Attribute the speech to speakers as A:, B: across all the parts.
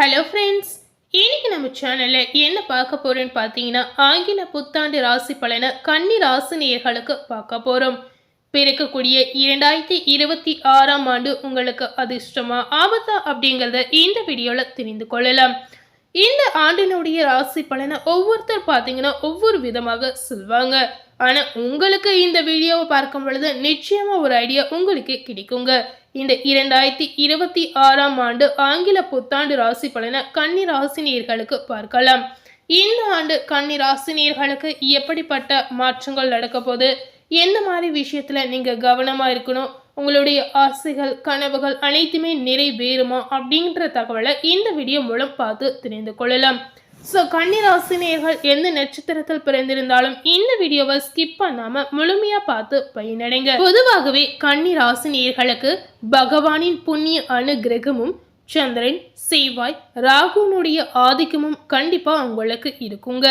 A: Hello friends இன்னைக்கு நம்ம சேனலில் என்ன பார்க்க போகிறேன்னு பார்த்தீங்கன்னா ஆங்கில புத்தாண்டு ராசி பலனை கன்னி ராசி நேர்களுக்கு பார்க்க போகிறோம் பிறக்கக்கூடிய இரண்டாயிரத்தி இருபத்தி ஆறாம் ஆண்டு உங்களுக்கு அதிர்ஷ்டமா ஆபத்தா அப்படிங்கிறத இந்த வீடியோவில் தெரிந்து கொள்ளலாம். இந்த ஆண்டினுடைய ராசி பலனை ஒவ்வொருத்தர் பார்த்தீங்கன்னா ஒவ்வொரு விதமாக சொல்வாங்க. ஆனால் உங்களுக்கு இந்த வீடியோவை பார்க்கும் பொழுது நிச்சயமாக ஒரு ஐடியா உங்களுக்கு கிடைக்குங்க. இந்த இரண்டாயிரத்தி இருபத்தி ஆறாம் ஆண்டு ஆங்கில புத்தாண்டு ராசி பலனை கன்னி ராசினியர்களுக்கு பார்க்கலாம். இந்த ஆண்டு கன்னி ராசினியர்களுக்கு எப்படிப்பட்ட மாற்றங்கள் நடக்க போது எந்த மாதிரி விஷயத்துல நீங்க கவனமா இருக்கணும்? உங்களுடைய ஆசைகள் கனவுகள் அனைத்துமே நிறைவேறுமா? அப்படின்ற தகவலை இந்த வீடியோ மூலம் பார்த்து தெரிந்து கொள்ளலாம். ஸோ கன்னிராசினியர்கள் எந்த நட்சத்திரத்தில் பிறந்திருந்தாலும் இந்த வீடியோவை ஸ்கிப் பண்ணாம முழுமையா பார்த்து பயனடைங்க. பொதுவாகவே கன்னிராசினியர்களுக்கு பகவானின் புண்ணிய அனுகிரகமும் சந்திரன் செவ்வாய் ராகுனுடைய ஆதிக்கமும் கண்டிப்பா உங்களுக்கு இருக்குங்க.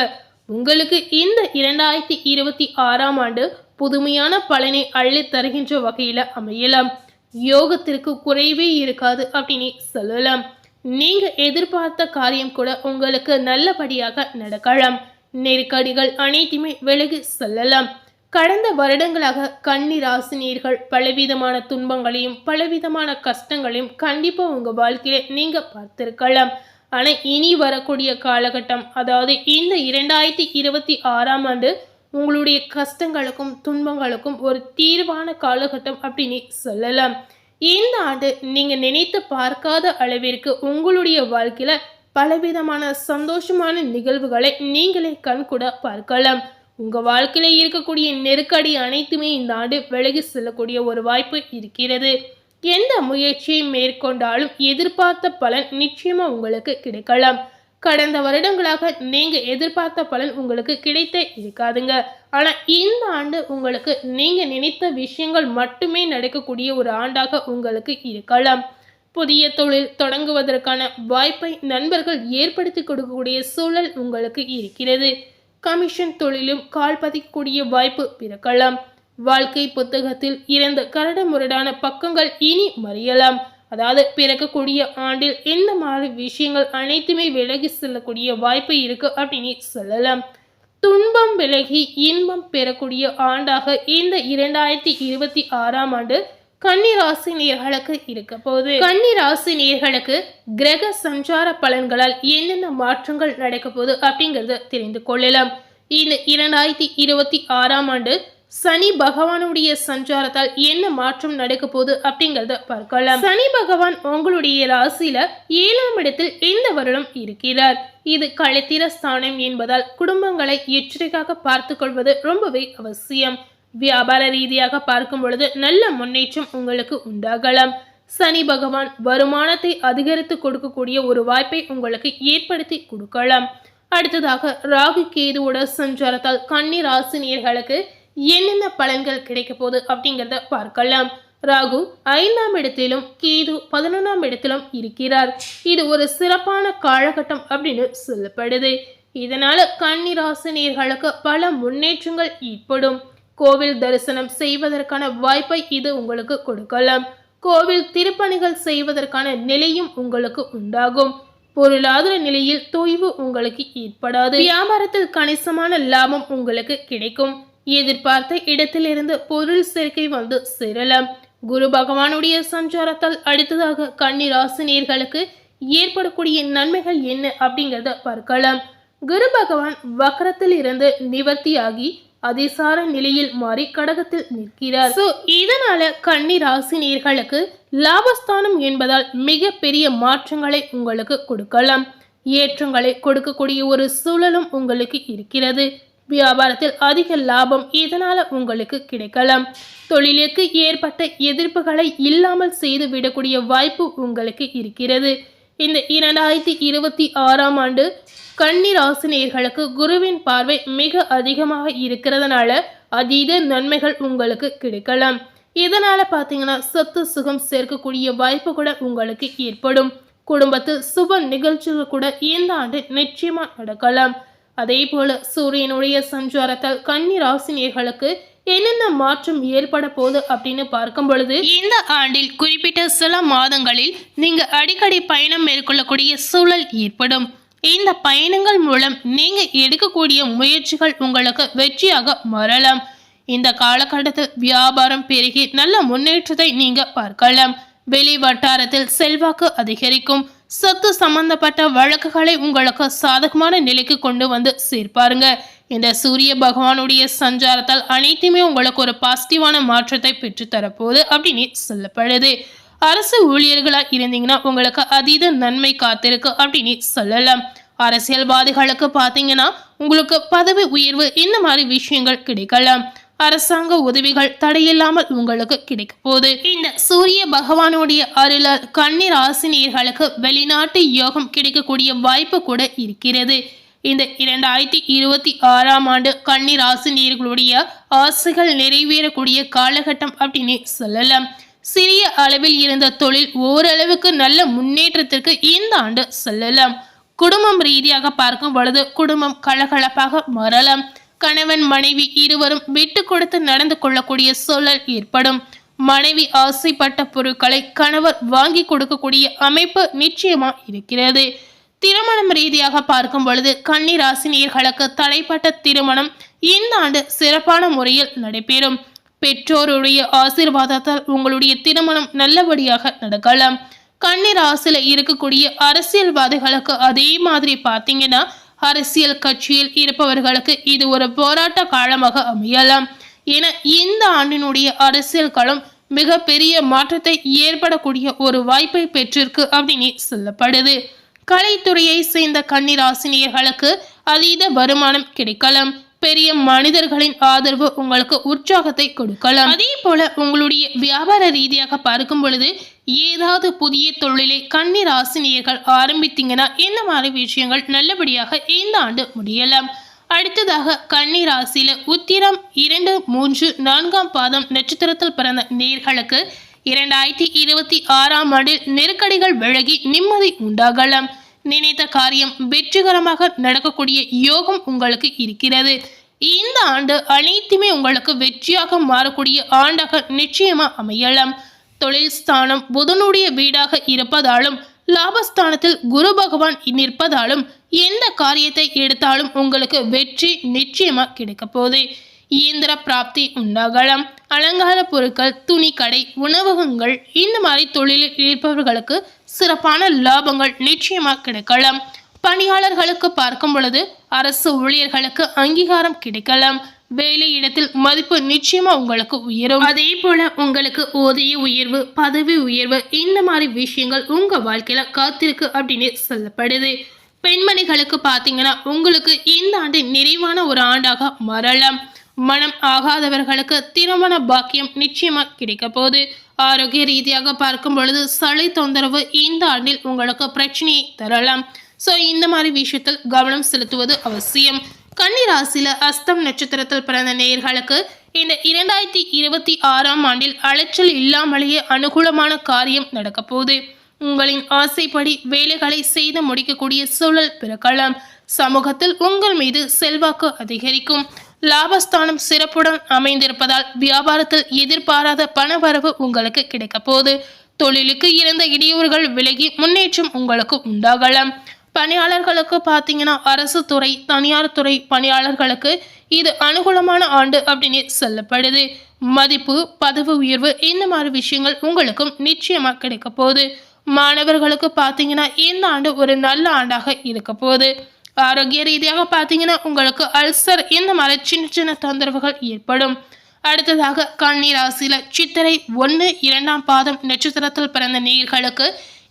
A: உங்களுக்கு இந்த இரண்டாயிரத்தி இருபத்தி ஆறாம் ஆண்டு புதுமையான பலனை அள்ளி தருகின்ற வகையில் அமையலாம். யோகத்திற்கு குறைவே இருக்காது அப்படின்னு சொல்லலாம். நீங்கள் எதிர்பார்த்த காரியம் கூட உங்களுக்கு நல்லபடியாக நடக்கலாம். நெருக்கடிகள் அனைத்துமே விலகி செல்லலாம். கடந்த வருடங்களாக கன்னி ராசினியர்கள் பலவிதமான துன்பங்களையும் பலவிதமான கஷ்டங்களையும் கண்டிப்பாக உங்கள் வாழ்க்கையில நீங்கள் பார்த்துருக்கலாம். ஆனால் இனி வரக்கூடிய காலகட்டம் அதாவது இந்த இரண்டாயிரத்தி இருபத்தி ஆறாம் ஆண்டு உங்களுடைய கஷ்டங்களுக்கும் துன்பங்களுக்கும் ஒரு தீர்வான காலகட்டம் அப்படின்னு சொல்லலாம். இந்த ஆண்டு நீங்கள் நினைத்து பார்க்காத அளவிற்கு உங்களுடைய வாழ்க்கையில் பலவிதமான சந்தோஷமான நிகழ்வுகளை நீங்களே கண்கூட பார்க்கலாம். உங்கள் வாழ்க்கையில் இருக்கக்கூடிய நெருக்கடி அனைத்துமே இந்த ஆண்டு விலகி செல்லக்கூடிய ஒரு வாய்ப்பு இருக்கிறது. எந்த முயற்சியை மேற்கொண்டாலும் எதிர்பார்த்த பலன் நிச்சயமாக உங்களுக்கு கிடைக்கலாம். கடந்த வருடங்களாக நீங்கள் எதிர்பார்த்த பலன் உங்களுக்கு கிடைத்தே இருக்காதுங்க. ஆனால் இந்த ஆண்டு உங்களுக்கு நீங்கள் நினைத்த விஷயங்கள் மட்டுமே நடக்கக்கூடிய ஒரு ஆண்டாக உங்களுக்கு இருக்கலாம். புதிய தொழில் தொடங்குவதற்கான வாய்ப்பை நண்பர்கள் ஏற்படுத்தி கொடுக்கக்கூடிய சூழல் உங்களுக்கு இருக்கிறது. கமிஷன் தொழிலும் கால் பதிக்கக்கூடிய வாய்ப்பு பிறக்கலாம். வாழ்க்கை புத்தகத்தில் இறந்த கரடுமுரடான பக்கங்கள் இனி மறியலாம். அதாவது பிறக்கக்கூடிய ஆண்டில் இந்த மாதிரி விஷயங்கள் அனைத்துமே விலகி செல்லக்கூடிய வாய்ப்பு இருக்கு அப்படின்னு சொல்லலாம். துன்பம் விலகி இன்பம் பெறக்கூடிய ஆண்டாக இந்த இரண்டாயிரத்தி இருபத்தி ஆறாம் ஆண்டு கன்னிராசி நேர்களுக்கு இருக்க போகுது. கன்னிராசி நேர்களுக்கு கிரக சஞ்சார பலன்களால் என்னென்ன மாற்றங்கள் நடக்க போகுது அப்படிங்கறத தெரிந்து கொள்ளலாம். இந்த இரண்டாயிரத்தி இருபத்தி ஆறாம் ஆண்டு சனி பகவானுடைய சஞ்சாரத்தால் என்ன மாற்றம் நடக்க போகுது அப்படிங்கறத பார்க்கலாம். சனி பகவான் உங்களுடைய ராசியில ஏழாம் இடத்தில் இந்த வருடம் இருக்கிறார். இது களத்திர ஸ்தானம் என்பதால் குடும்பங்களை எச்சரிக்கையாக பார்த்து கொள்வது ரொம்பவே அவசியம். வியாபார ரீதியாக பார்க்கும் பொழுது நல்ல முன்னேற்றம் உங்களுக்கு உண்டாகலாம். சனி பகவான் வருமானத்தை அதிகரித்து கொடுக்கக்கூடிய ஒரு வாய்ப்பை உங்களுக்கு ஏற்படுத்தி கொடுக்கலாம். அடுத்ததாக ராகு கேதுவோட சஞ்சாரத்தால் கன்னி ராசினியர்களுக்கு என்னென்ன பலன்கள் கிடைக்க போகுது அப்படிங்கிறத பார்க்கலாம். ராகு ஐந்தாம் இடத்திலும் கேது பதினொன்றாம் இடத்திலும் இருக்கிறார். இது ஒரு சிறப்பான காலகட்டம் அப்படின்னு சொல்லப்படுது. இதனால கன்னிராசினியர்களுக்கு பல முன்னேற்றங்கள் ஏற்படும். கோவில் தரிசனம் செய்வதற்கான வாய்ப்பை இது உங்களுக்கு கொடுக்கலாம். கோவில் திருப்பணிகள் செய்வதற்கான நிலையும் உங்களுக்கு உண்டாகும். பொருளாதார நிலையில் தொய்வு உங்களுக்கு ஏற்படாது. வியாபாரத்தில் கணிசமான லாபம் உங்களுக்கு கிடைக்கும். எதிர்பார்த்த இடத்திலிருந்து பொருள் சேர்க்கை வந்து சேரலாம். குரு பகவானுடைய சஞ்சாரத்தால் அடுத்ததாக கண்ணீர் ராசினியர்களுக்கு ஏற்படக்கூடிய நன்மைகள் என்ன அப்படிங்கிறத பார்க்கலாம். குரு பகவான் வக்கரத்தில் இருந்து நிவர்த்தியாகி அதிசார நிலையில் மாறி கடகத்தில் நிற்கிறார். ஸோ இதனால கன்னி ராசினியர்களுக்கு லாபஸ்தானம் என்பதால் மிக பெரிய மாற்றங்களை உங்களுக்கு கொடுக்கலாம். ஏற்றங்களை கொடுக்கக்கூடிய ஒரு சூழலும் உங்களுக்கு இருக்கிறது. வியாபாரத்தில் அதிக லாபம் இதனால் உங்களுக்கு கிடைக்கலாம். தொழிலுக்கு ஏற்பட்ட எதிர்ப்புகளை இல்லாமல் செய்து விடக்கூடிய வாய்ப்பு உங்களுக்கு இருக்கிறது. இந்த இரண்டாயிரத்தி இருபத்தி ஆறாம் ஆண்டு கன்னி ராசினியர்களுக்கு குருவின் பார்வை மிக அதிகமாக இருக்கிறதுனால அதீத நன்மைகள் உங்களுக்கு கிடைக்கலாம். இதனால் பார்த்தீங்கன்னா சொத்து சுகம் சேர்க்கக்கூடிய வாய்ப்பு கூட உங்களுக்கு ஏற்படும். குடும்பத்தில் சுப நிகழ்ச்சிகள் கூட இந்த ஆண்டு நிச்சயமாக நடக்கலாம். அதே போல சூரியனுடைய சஞ்சாரத்தால் கன்னி ராசினியர்களுக்கு என்னென்ன மாற்றம் ஏற்பட போகுது அப்படின்னு பார்க்கும் பொழுது இந்த ஆண்டில் குறிப்பிட்ட சில மாதங்களில் நீங்க அடிக்கடி பயணம் மேற்கொள்ளக்கூடிய சூழல் ஏற்படும். இந்த பயணங்கள் மூலம் நீங்க எடுக்கக்கூடிய முயற்சிகள் உங்களுக்கு வெற்றியாக மாறலாம். இந்த காலகட்டத்தில் வியாபாரம் பெருகி நல்ல முன்னேற்றத்தை நீங்க பார்க்கலாம். வெளி வட்டாரத்தில் செல்வாக்கு அதிகரிக்கும். சொத்து சம்பந்தப்பட்ட வழக்குகளை உங்களுக்கு சாதகமான நிலைக்கு கொண்டு வந்து சேர்ப்பாருங்க. இந்த சூரிய பகவானுடைய சஞ்சாரத்தால் அனைத்துமே உங்களுக்கு ஒரு பாசிட்டிவான மாற்றத்தை பெற்றுத்தரப்போகுது அப்படின்னு சொல்லப்படுது. அரசு ஊழியர்களாக இருந்தீங்கன்னா உங்களுக்கு அதீத நன்மை காத்திருக்கு அப்படின்னு சொல்லலாம். அரசியல்வாதிகளுக்கு பார்த்தீங்கன்னா உங்களுக்கு பதவி உயர்வு இந்த மாதிரி விஷயங்கள் கிடைக்கலாம். அரசாங்க உதவிகள் தடையில்லாமல் உங்களுக்கு கிடைக்க போகுது. இந்த சூரிய பகவானுடைய அருளால் கண்ணீர் ஆசினியர்களுக்கு வெளிநாட்டு யோகம் கிடைக்கக்கூடிய வாய்ப்பு கூட இருக்கிறது. இந்த இரண்டாயிரத்தி இருபத்தி ஆறாம் ஆண்டு கண்ணீர் ஆசினியர்களுடைய ஆசைகள் நிறைவேறக்கூடிய காலகட்டம் அப்படின்னு சொல்லலாம். சிறிய அளவில் இருந்த தொழில் ஓரளவுக்கு நல்ல முன்னேற்றத்திற்கு இந்த ஆண்டு செல்லலாம். குடும்பம் ரீதியாக பார்க்கும் பொழுது குடும்பம் கலகலப்பாக மாறலாம். கணவன் மனைவி இருவரும் விட்டு கொடுத்து நடந்து கொள்ளக்கூடிய சூழல் ஏற்படும். மனைவி ஆசைப்பட்ட பொருட்களை கணவர் வாங்கி கொடுக்கக்கூடிய அமைப்பு நிச்சயமா இருக்கிறது. திருமணம் ரீதியாக பார்க்கும் பொழுது கன்னி ராசினியர்களுக்கு தடைப்பட்ட திருமணம் இந்த ஆண்டு சிறப்பான முறையில் நடைபெறும். பெற்றோருடைய ஆசீர்வாதத்தால் உங்களுடைய திருமணம் நல்லபடியாக நடக்கலாம். கன்னி ராசியில இருக்கக்கூடிய அரசியல்வாதிகளுக்கு அதே மாதிரி பார்த்தீங்கன்னா அரசியல் கட்சியில் இருப்பவர்களுக்கு இது ஒரு போராட்ட காலமாக அமையலாம். என இந்த ஆண்டினுடைய அரசியல் களம் மிக பெரிய மாற்றத்தை ஏற்படக்கூடிய ஒரு வாய்ப்பை பெற்றிருக்கு அப்படின்னு சொல்லப்படுது. கலைத்துறையை சேர்ந்த கன்னிராசினியர்களுக்கு அதீத வருமானம் கிடைக்கலாம். பெரிய மனிதர்களின் ஆதரவு உங்களுக்கு உற்சாகத்தை கொடுக்கலாம். அதே போல உங்களுடைய வியாபார ரீதியாக பார்க்கும் பொழுது ஏதாவது புதிய தொழிலை கண்ணீர் ஆசினியர்கள் ஆரம்பித்தீங்கன்னா என்ன மாதிரி விஷயங்கள் நல்லபடியாக இந்த ஆண்டு முடியலாம்? அடுத்ததாக கண்ணீராசியில உத்திரம் இரண்டு மூன்று நான்காம் பாதம் நட்சத்திரத்தில் பிறந்த நேர்களுக்கு இரண்டாயிரத்தி இருபத்தி ஆறாம் ஆண்டில் நெருக்கடிகள் விலகி நிம்மதி உண்டாகலாம். நினைத்த காரியம் வெற்றிகரமாக நடக்கக்கூடிய யோகம் உங்களுக்கு இருக்கிறது. இந்த ஆண்டு அனைத்துமே உங்களுக்கு வெற்றியாக மாறக்கூடிய ஆண்டாக நிச்சயமா அமையலாம். தொழில் ஸ்தானம் புதனுடைய வீடாக இருப்பதாலும் லாபஸ்தானத்தில் குரு பகவான் நிற்பதாலும் எந்த காரியத்தை எடுத்தாலும் உங்களுக்கு வெற்றி நிச்சயமா கிடைக்க போகுது. இயந்திர பிராப்தி உண்டாகலாம். அலங்கார பொருட்கள் துணி கடை உணவகங்கள் இந்த மாதிரி தொழிலில் இருப்பவர்களுக்கு சிறப்பான லாபங்கள் நிச்சயமாக கிடைக்கலாம். பணியாளர்களுக்கு பார்க்கும் பொழுது அரசு ஊழியர்களுக்கு அங்கீகாரம் கிடைக்கலாம். வேலை இடத்தில் மதிப்பு நிச்சயமா உங்களுக்கு உயரும். அதே போல உங்களுக்கு ஓதிய உயர்வு பதவி உயர்வு இந்த மாதிரி விஷயங்கள் உங்க வாழ்க்கையில காத்திருக்கு அப்படின்னு சொல்லப்படுது. பெண்மணிகளுக்கு பார்த்தீங்கன்னா உங்களுக்கு இந்த ஆண்டு நிறைவான ஒரு ஆண்டாக மாறலாம். மனம் ஆகாதவர்களுக்கு திருமண பாக்கியம் நிச்சயமாக கிடைக்க போகுது. ஆரோக்கிய ரீதியாக பார்க்கும் பொழுது சளி தொந்தரவு இந்த ஆண்டில் உங்களுக்கு பிரச்சனையை தரலாம். ஸோ இந்த மாதிரி விஷயத்தில் கவனம் செலுத்துவது அவசியம். கன்னிராசியில் அஸ்தம் நட்சத்திரத்தில் பிறந்த நேயர்களுக்கு இந்த இரண்டாயிரத்தி இருபத்தி ஆறாம் ஆண்டில் அலைச்சல் இல்லாமலேயே அனுகூலமான காரியம் நடக்க போகுது. உங்களின் ஆசைப்படி வேலைகளை செய்து முடிக்கக்கூடிய சூழல் பிறக்கலாம். சமூகத்தில் உங்கள் மீது செல்வாக்கு அதிகரிக்கும். லாபஸ்தானம் சிறப்புடன் அமைந்திருப்பதால் வியாபாரத்தில் எதிர்பாராத பணவரவு உங்களுக்கு கிடைக்க போகுது. தொழிலுக்கு இருந்த இடையூறுகள் விலகி முன்னேற்றம் உங்களுக்கு உண்டாகலாம். பணியாளர்களுக்கு பார்த்தீங்கன்னா அரசு துறை தனியார் துறை பணியாளர்களுக்கு இது அனுகூலமான ஆண்டு அப்படின்னு சொல்லப்படுது. மதிப்பு பதவி உயர்வு இந்த மாதிரி விஷயங்கள் உங்களுக்கும் நிச்சயமாக கிடைக்க போகுது. மாணவர்களுக்கு பார்த்தீங்கன்னா இந்த ஆண்டு ஒரு நல்ல ஆண்டாக இருக்க போகுது. ஆரோக்கிய ரீதியாக பார்த்தீங்கன்னா உங்களுக்கு அல்சர் இந்த மாதிரி சின்ன சின்ன தொந்தரவுகள் ஏற்படும். அடுத்ததாக கண்ணீர் ராசியில் சித்திரை ஒன்று இரண்டாம் பாதம் நட்சத்திரத்தில் பிறந்த நீர்களுக்கு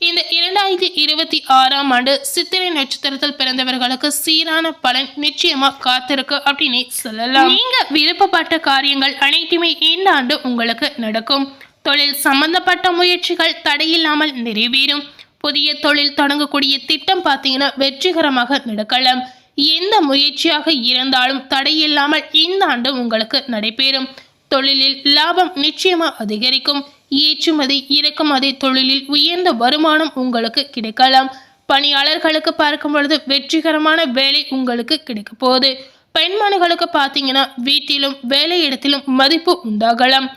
A: இந்த இரண்டாயிரத்தி இருபத்தி ஆறாம் ஆண்டு சித்திரை நட்சத்திரத்தில் பிறந்தவர்களுக்கு சீரான பலன் நிச்சயமா காத்திருக்கு அப்படின்னு சொல்லலாம். நீங்க விருப்பப்பட்ட காரியங்கள் அனைத்துமே இந்த ஆண்டு உங்களுக்கு நடக்கும். தொழில் சம்பந்தப்பட்ட முயற்சிகள் தடையில்லாமல் நிறைவேறும். புதிய தொழில் தொடங்கக்கூடிய திட்டம் பார்த்தீங்கன்னா வெற்றிகரமாக நடக்கலாம். எந்த முயற்சியாக இருந்தாலும் தடையில்லாமல் இந்த ஆண்டு உங்களுக்கு நடைபெறும். தொழிலில் லாபம் நிச்சயமா அதிகரிக்கும். ஏற்றுமதி இறக்குமதி தொழிலில் உயர்ந்த வருமானம் உங்களுக்கு கிடைக்கலாம். பணியாளர்களுக்கு பார்க்கும் பொழுது வெற்றிகரமான வேலை உங்களுக்கு கிடைக்க போகுது. பெண்மணிகளுக்கு பார்த்தீங்கன்னா வீட்டிலும் வேலையிடத்திலும் மதிப்பு உண்டாகலாம்.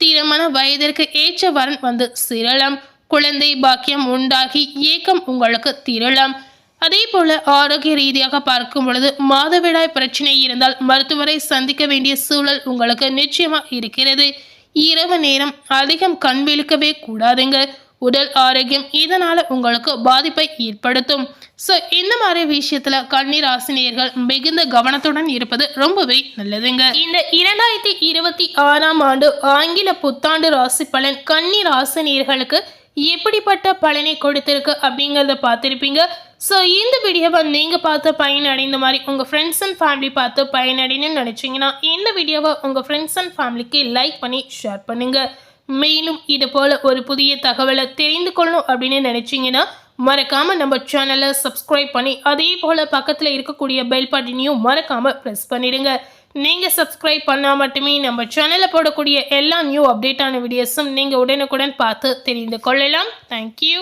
A: திருமண வயதிற்கு ஏற்ற வரன் வந்து சேரலாம். குழந்தை பாக்கியம் உண்டாகி ஏக்கம் உங்களுக்கு தீரலாம் அதே போல ஆரோக்கிய ரீதியாக பார்க்கும் பொழுது மாதவிடாய் பிரச்சனை இருந்தால் மருத்துவரை சந்திக்க வேண்டிய சூழல் உங்களுக்கு நிச்சயமா இருக்கிறது. இரவு நேரம் அதிகம் கண் விழிக்கவே கூடாதுங்க. உடல் ஆரோக்கியம் இதனால உங்களுக்கு பாதிப்பை ஏற்படுத்தும். ஸோ இந்த மாதிரி விஷயத்துல கண்ணீர் ஆசினியர்கள் மிகுந்த கவனத்துடன் இருப்பது ரொம்பவே நல்லதுங்க. இந்த இரண்டாயிரத்தி இருபத்தி ஆறாம் ஆண்டு ஆங்கில புத்தாண்டு ராசி பலன் கண்ணீர் ஆசினியர்களுக்கு எப்படிப்பட்ட பலனை கொடுத்துருக்கு அப்படிங்கிறத பார்த்துருப்பீங்க. ஸோ இந்த வீடியோவை நீங்கள் பார்த்து பயனடைந்த மாதிரி உங்கள் ஃப்ரெண்ட்ஸ் அண்ட் ஃபேமிலி பார்த்து பயனடைன்னு நினச்சிங்கன்னா இந்த வீடியோவை உங்கள் ஃப்ரெண்ட்ஸ் அண்ட் ஃபேமிலிக்கு லைக் பண்ணி ஷேர் பண்ணுங்கள் மேலும் இது போல் ஒரு புதிய தகவலை தெரிந்து கொள்ளணும் அப்படின்னு நினச்சிங்கன்னா மறக்காமல் நம்ம சேனலை சப்ஸ்கிரைப் பண்ணி அதே போல் பக்கத்தில் இருக்கக்கூடிய பெல் பட்டனையும் மறக்காமல் ப்ரெஸ் பண்ணிடுங்க. நீங்கள் சப்ஸ்கிரைப் பண்ணால் மட்டுமே நம்ம சேனலில் போடக்கூடிய எல்லா நியூ அப்டேட்டான வீடியோஸும் நீங்கள் உடனுக்குடன் பார்த்து தெரிந்து கொள்ளலாம். தேங்க்யூ